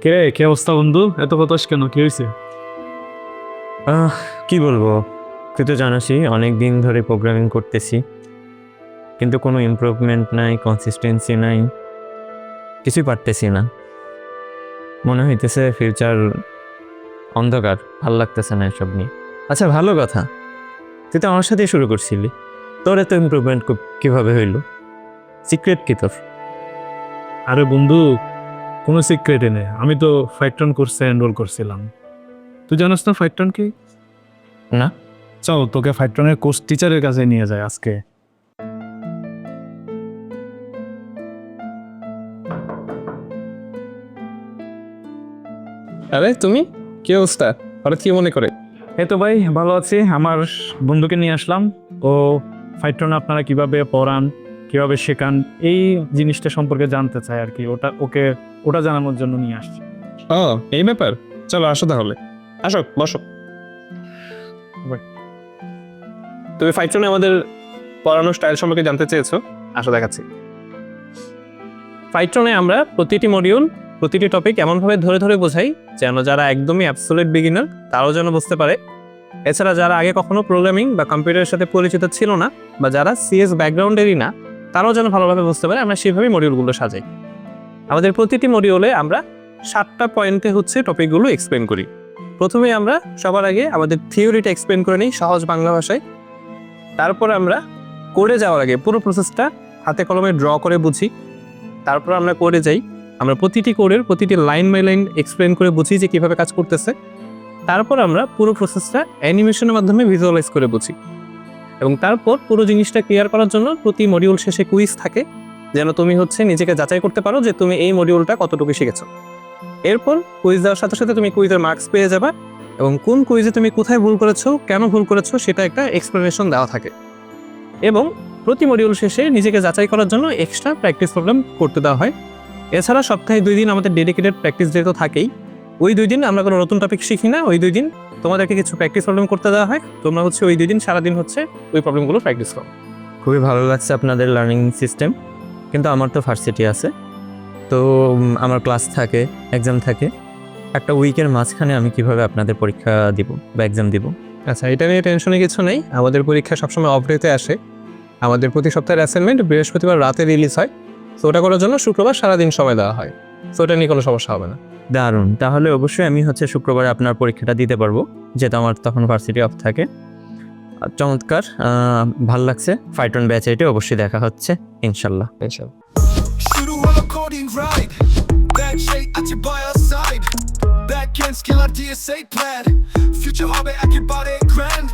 কে কে অবস্থা বন্ধু? এত হতাশ কেন? কি হয়েছে? আহ, কি বলব? তুই তো জানাসই অনেক দিন ধরে প্রোগ্রামিং করতেছি। কিন্তু কোনো ইমপ্রুভমেন্ট নাই কনসিস্টেন্সি নাই। কিছুই পারতেছি না। মনে হইতেছে ফিউচার অন্ধকার ভালো লাগতেছে না এসব নিয়ে। আচ্ছা ভালো কথা। তুই তো আমার সাথেই শুরু করছিলি। তোর এত ইমপ্রুভমেন্ট কীভাবে হইল? সিক্রেট কি তোর? আরে বন্ধু কোনো সিক্রেটে নেই। আমি তো ফাইটন কোর্সে এনরোল করছিলাম। তুই জানিস না ফাইটন কি? না। চল তোকে ফাইটনের কোর্স টিচারের কাছে নিয়ে যায় আজকে। আরে তুমি? কি অবস্থা? হঠাৎ কি মনে করে? এই তো ভাই ভালো আছি। আমার বন্ধুকে নিয়ে আসলাম। ও ফাইটন আপনারা কীভাবে পড়ান? কীভাবে শেখান এই জিনিসটা সম্পর্কে জানতে চাই আর কি। ওটা ওকে ওটা জানানোর জন্য নিয়ে আসছি। ও এই ব্যাপার? চলো আসো তাহলে। আসো বসো। তুমি ফাইটনে আমাদের পড়ানোর স্টাইল সম্পর্কে জানতে চেয়েছো? আসো দেখাচ্ছি। ফাইটনে আমরা প্রতিটি মডিউল প্রতিটি টপিক এমনভাবে ধরে ধরে বোঝাই যেন যারা একদমই অ্যাবসোলেট বিগিনার তারাও যেন বুঝতে পারে। এছাড়া যারা আগে কখনো প্রোগ্রামিং বা কম্পিউটারের সাথে পরিচিত ছিল না বা যারা সিএস ব্যাকগ্রাউন্ডেরই না তারাও যেন ভালোভাবে বুঝতে পারে, আমরা সেইভাবেই মডিউলগুলো সাজাই। আমাদের প্রতিটি মডিউলে আমরা সাতটা পয়েন্টে হচ্ছে টপিকগুলো এক্সপ্লেন করি। প্রথমে আমরা সবার আগে আমাদের থিওরিটা এক্সপ্লেন করে নিই, সহজ বাংলা ভাষায়। তারপর আমরা করে যাওয়ার আগে পুরো প্রসেসটা হাতে কলমে ড্র করে বুঝি। তারপর আমরা করে যাই, আমরা প্রতিটি কোডের প্রতিটি লাইন বাই লাইন এক্সপ্লেন করে বুঝি যে কীভাবে কাজ করতেছে। তারপর আমরা পুরো প্রসেসটা অ্যানিমেশনের মাধ্যমে ভিজুয়ালাইজ করে বুঝি। এবং তারপর পুরো জিনিসটা ক্লিয়ার করার জন্য প্রতি মডিউল শেষে কুইজ থাকে, যেন তুমি হচ্ছে নিজেকে যাচাই করতে পারো যে তুমি এই মডিউলটা কতটুকু শিখেছো। এরপর কুইজ দেওয়ার সাথে সাথে তুমি কুইজের মার্কস পেয়ে যাবে এবং কোন কুইজে তুমি কোথায় ভুল করেছ, কেন ভুল করেছ সেটা একটা এক্সপ্লেনেশন দেওয়া থাকে। এবং প্রতি মডিউল শেষে নিজেকে যাচাই করার জন্য এক্সট্রা প্র্যাকটিস প্রবলেম করতে দেওয়া হয়। এছাড়া সপ্তাহে দুই দিন আমাদের ডেডিকেটেড প্র্যাকটিস ডে তো থাকেই। ওই দুই দিন আমরা কোনো নতুন টপিক শিখি না, ওই দুই দিন তোমাদেরকে কিছু প্র্যাকটিস প্রবলেম করতে দেওয়া হয়। তোমরা হচ্ছে ওই দুই দিন সারাদিন হচ্ছে ওই প্রবলেমগুলো প্র্যাকটিস করো। খুবই ভালো লাগছে আপনাদের লার্নিং সিস্টেম কিন্তু আমার তো ভার্সিটি আছে। তো আমার ক্লাস থাকে এক্সাম থাকে। একটা উইকের মাঝখানে আমি কীভাবে আপনাদের পরীক্ষা দিব বা এক্সাম দিব? আচ্ছা এটা নিয়ে টেনশনে কিছু নেই। আমাদের পরীক্ষা সবসময় অফ ডেতে আসে। আমাদের প্রতি সপ্তাহের অ্যাসাইনমেন্ট বৃহস্পতিবার রাতে রিলিজ হয়। তো ওটা করার জন্য শুক্রবার সারাদিন সময় দেওয়া হয়। তো এটা নিয়ে কোনো সমস্যা হবে না। দারুণ। তাহলে অবশ্যই আমি হচ্ছে শুক্রবারে আপনার পরীক্ষাটা দিতে পারব যেহেতু আমার তখন ভার্সিটি অফ থাকে। আর চমৎকার ভালো লাগছে। ফাইটন ব্যাচ এটা অবশ্যই দেখা হচ্ছে ইনশাল্লাহ। ইনশাল্লাহ। হবে একেবারে গ্র্যান্ড